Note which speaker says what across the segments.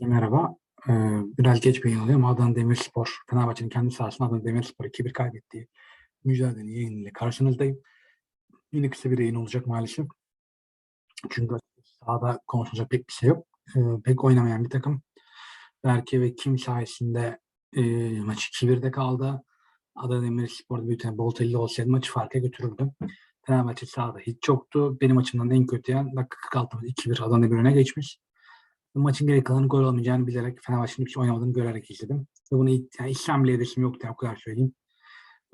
Speaker 1: Merhaba. Ee, biraz geç bir yayın oluyor ama Adana Demirspor, Fenerbahçe'nin kendi sahasında Adana Demirspor 2-1 kaybettiği mücadele yayınıyla karşınızdayım. Yine kısa bir yayın olacak maalesef. Çünkü sahada konuşulacak pek bir şey yok. Ee, pek oynamayan bir takım. Berke ve Kim sayesinde e, maç 2-1'de kaldı. Adana Demirspor'da bir tane Bolteli olsaydı maçı farka götürürdü. Fenerbahçe sahada hiç yoktu. Benim açımdan en kötü yan dakika 46'da 2-1 Adana Demir öne geçmiş. Maçın geri kalanı gol olmayacağını bilerek Fenerbahçe'nin hiç oynamadığını görerek izledim. Ve bunu yani işlem bile edesim yoktu o kadar söyleyeyim.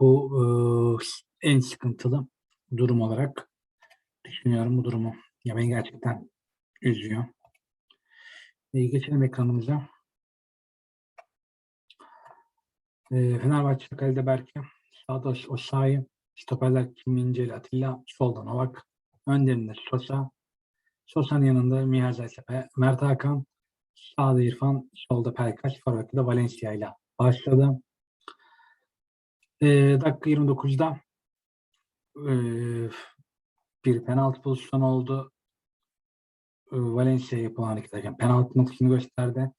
Speaker 1: Bu e, en sıkıntılı durum olarak düşünüyorum bu durumu. Ya beni gerçekten üzüyor. E, geçelim ekranımıza. E, Fenerbahçe kalede Berke, sağda Osayi, stoperler Kim Atilla, solda Novak, önlerinde Sosa, Sosa'nın yanında Mihal Zaytepe, Mert Hakan, sağda İrfan, solda Pelkas, forvette Valencia ile başladı. E, dakika 29'da e, bir penaltı pozisyonu oldu. E, Valencia yapılan hareket ederken penaltı noktasını gösterdi.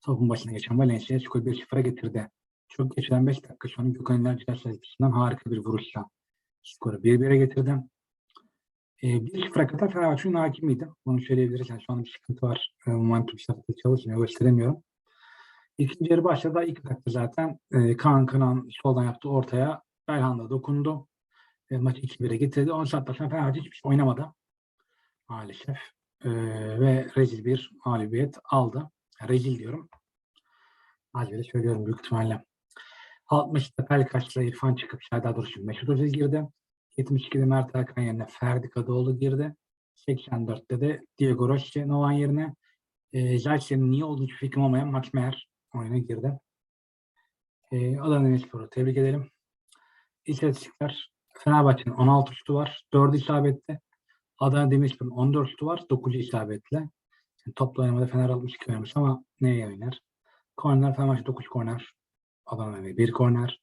Speaker 1: Topun başına geçen Valencia skoru 1-0'a getirdi. Çok geçen 5 dakika sonra Gökhan İlerciler harika bir vuruşla skoru 1-1'e getirdi. E, bir sıfıra kadar Fenerbahçe'nin hakimiydi. Bunu söyleyebiliriz. Yani şu an bir sıkıntı var. E, momentum şartı çalışmıyor. Gösteremiyorum. İkinci yarı başladı. İlk dakika zaten e, Kaan Kanan soldan yaptı ortaya. Belhanda dokundu. E, maçı 2-1'e getirdi. 10 saatten sonra Fenerbahçe hiçbir şey oynamadı. Maalesef. E, ve rezil bir mağlubiyet aldı. Rezil diyorum. Mağlubiyeti söylüyorum büyük ihtimalle. 60'ta Pelkaç'la İrfan çıkıp Serdar Dursun Mesut girdi. 72'de Mert Hakan yerine Ferdi Kadıoğlu girdi. 84'te de Diego Rossi Novan yerine e, Zaytsen'in niye olduğu hiçbir fikrim olmayan Max Meyer oyuna girdi. E, Adana Demirspor'u tebrik edelim. İstatistikler Fenerbahçe'nin 16 şutu var. 4 isabetli. Adana Demirspor'un 14 şutu var. 9 isabetli. Yani toplu oynamada Fener 62 oynamış ama neye oynar? Korner Fenerbahçe 9 korner. Adana 1 korner.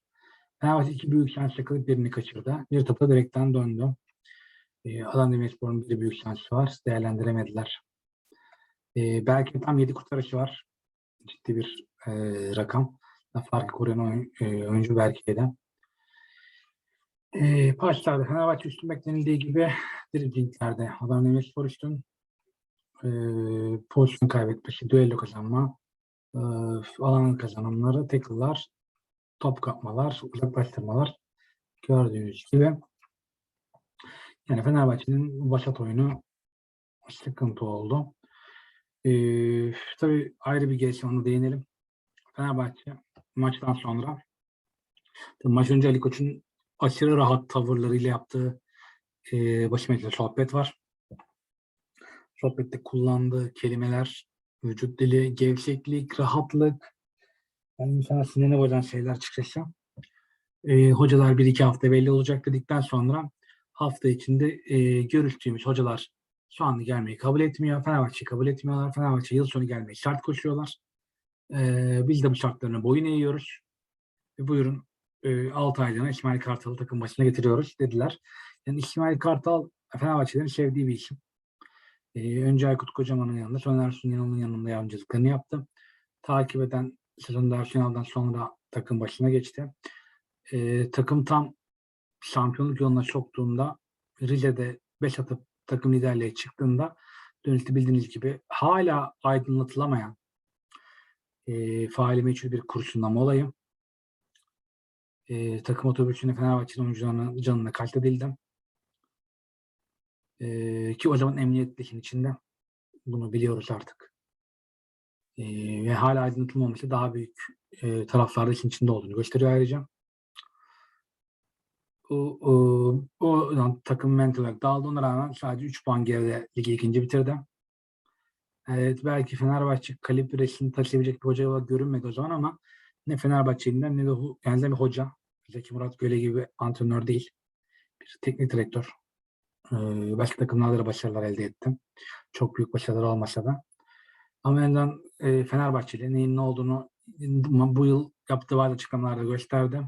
Speaker 1: Fenerbahçe iki büyük şans yakalayıp birini kaçırdı. Bir topla direkten döndü. Ee, Adana Demirspor'un bir büyük şansı var. Değerlendiremediler. Ee, belki tam 7 kurtarışı var. Ciddi bir e, rakam. Farkı koruyan oyun, e, oyuncu Berke'de. E, Paçlarda Fenerbahçe üstün beklenildiği gibi driblinglerde Adana Demirspor üstün. E, pozisyon kaybetmesi, düello kazanma, e, alan kazanımları, tackle'lar, top kapmalar, uzaklaştırmalar gördüğünüz gibi. Yani Fenerbahçe'nin başat oyunu sıkıntı oldu. Ee, tabii ayrı bir gelişme onu değinelim. Fenerbahçe maçtan sonra maç önce Ali Koç'un aşırı rahat tavırlarıyla yaptığı e, başıma sohbet var. Sohbette kullandığı kelimeler, vücut dili, gevşeklik, rahatlık, yani insana sinirine bozan şeyler çıkacaksa e, hocalar bir iki hafta belli olacak dedikten sonra hafta içinde e, görüştüğümüz hocalar şu anda gelmeyi kabul etmiyor. Fenerbahçe kabul etmiyorlar. Fenerbahçe yıl sonu gelmeyi şart koşuyorlar. E, biz de bu şartlarına boyun eğiyoruz. E, buyurun e, 6 aylığına İsmail Kartal'ı takım başına getiriyoruz dediler. Yani İsmail Kartal Fenerbahçe'lerin sevdiği bir isim. E, önce Aykut Kocaman'ın yanında sonra Ersun Yanal'ın yanında yardımcılıklarını yaptı. Takip eden sezonda Arsenal'dan sonra takım başına geçti. Ee, takım tam şampiyonluk yoluna soktuğunda Rize'de 5 atıp takım liderliğe çıktığında dönüşte bildiğiniz gibi hala aydınlatılamayan e, faali meçhul bir kurşunlama olayı. E, takım otobüsüne Fenerbahçe'nin oyuncularının canına katledildi. E, ki o zaman emniyet işin içinde bunu biliyoruz artık. Ve hala aydınlatılmaması daha büyük e, taraflarda işin içinde olduğunu gösteriyor ayrıca. O, o, o takım mental olarak dağıldı. Ona rağmen sadece 3 puan geride ligi ikinci bitirdi. Evet belki Fenerbahçe kalibresini taşıyabilecek bir hoca olarak görünmedi o zaman ama ne Fenerbahçe'linden ne de yani bir hoca. Zeki Murat Göle gibi antrenör değil. Bir teknik direktör. Ee, başka takımlarda da başarılar elde ettim. Çok büyük başarılar olmasa da. Ama yandan e, Fenerbahçeli neyin ne olduğunu bu yıl yaptığı bazı açıklamalarda gösterdi.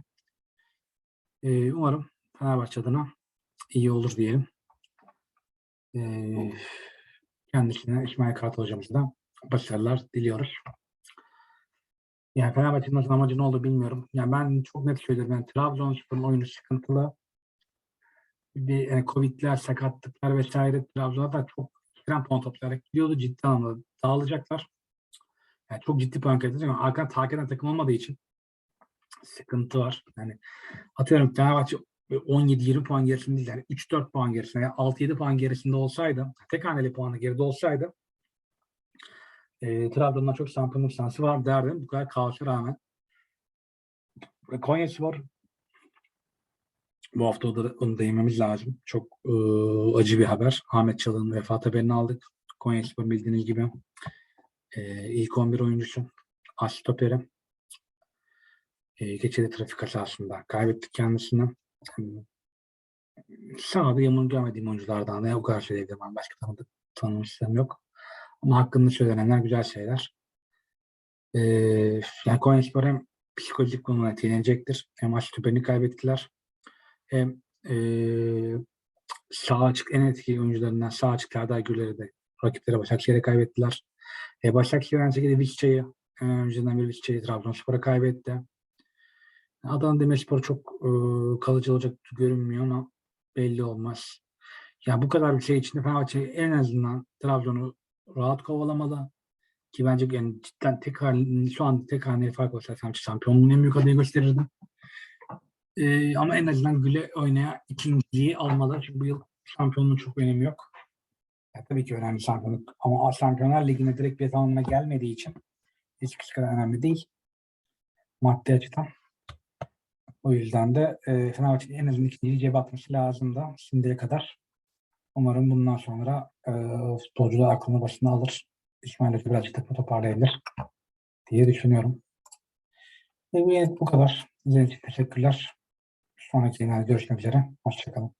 Speaker 1: E, umarım Fenerbahçe adına iyi olur diyelim. E, kendisine İsmail Kartal hocamıza da başarılar diliyoruz. Yani Fenerbahçe'nin amacı ne oldu bilmiyorum. Yani ben çok net söylüyorum. Yani Trabzonspor'un oyunu sıkıntılı. Bir yani Covid'ler, sakatlıklar vesaire Trabzon'a da çok ekstrem puan toplayarak gidiyordu. Ciddi anlamda dağılacaklar. Yani çok ciddi puan kaybedecek ama arkadan takip eden takım olmadığı için sıkıntı var. Yani atıyorum Fenerbahçe 17-20 puan gerisinde değil. Yani 3-4 puan gerisinde, yani 6-7 puan gerisinde olsaydı, tek haneli puanı geride olsaydı e, Trabzon'dan çok şampiyonluk şansı var derdim. Bu kadar kaosa rağmen. Ve Konyaspor bu hafta da onu değinmemiz lazım. Çok e, acı bir haber. Ahmet Çalık'ın vefat haberini aldık. Konyaspor bildiğiniz gibi e, ilk 11 oyuncusu as stoperi. E, geçeli trafik kazasında kaybettik kendisini. Sahada yamını görmediğim oyunculardan da o kadar söyleyebilirim. Ben başka tanıdık tanımışlığım yok. Ama hakkında söylenenler güzel şeyler. Ee, yani Konyaspor hem psikolojik konuda etkilenecektir. Hem maç tüpeni kaybettiler. Hem ee, sağ açık en etkili oyuncularından sağ açık Serdar Gürler'i de rakiplere Başakşehir'e kaybettiler. E, Başakşehir aynı şekilde Vizca'yı en önceden bir Vizca'yı Trabzonspor'a kaybetti. Adana Demirspor çok e, kalıcı olacak görünmüyor ama belli olmaz. Ya bu kadar bir şey içinde Fenerbahçe en azından Trabzon'u rahat kovalamalı. Ki bence yani cidden tek haneli, şu an tek haneli fark olsa Fenerbahçe şampiyonluğun en büyük adayı gösterirdi. E, ama en azından güle oynaya ikinciliği almalı. Çünkü bu yıl şampiyonluğun çok önemi yok. Ya, tabii ki önemli şampiyonluk. Ama Şampiyonlar Ligi'ne direkt bir anlamına gelmediği için hiçbir kadar önemli değil. Maddi açıdan. O yüzden de e, Fenerbahçe'nin en azından ikinciyi cebe atması lazım da şimdiye kadar. Umarım bundan sonra e, futbolcular aklını başına alır. İsmail Hoca birazcık takımı toparlayabilir diye düşünüyorum. E, bu, kadar. İzlediğiniz teşekkürler. Sonraki yayınlarda görüşmek üzere. Hoşçakalın.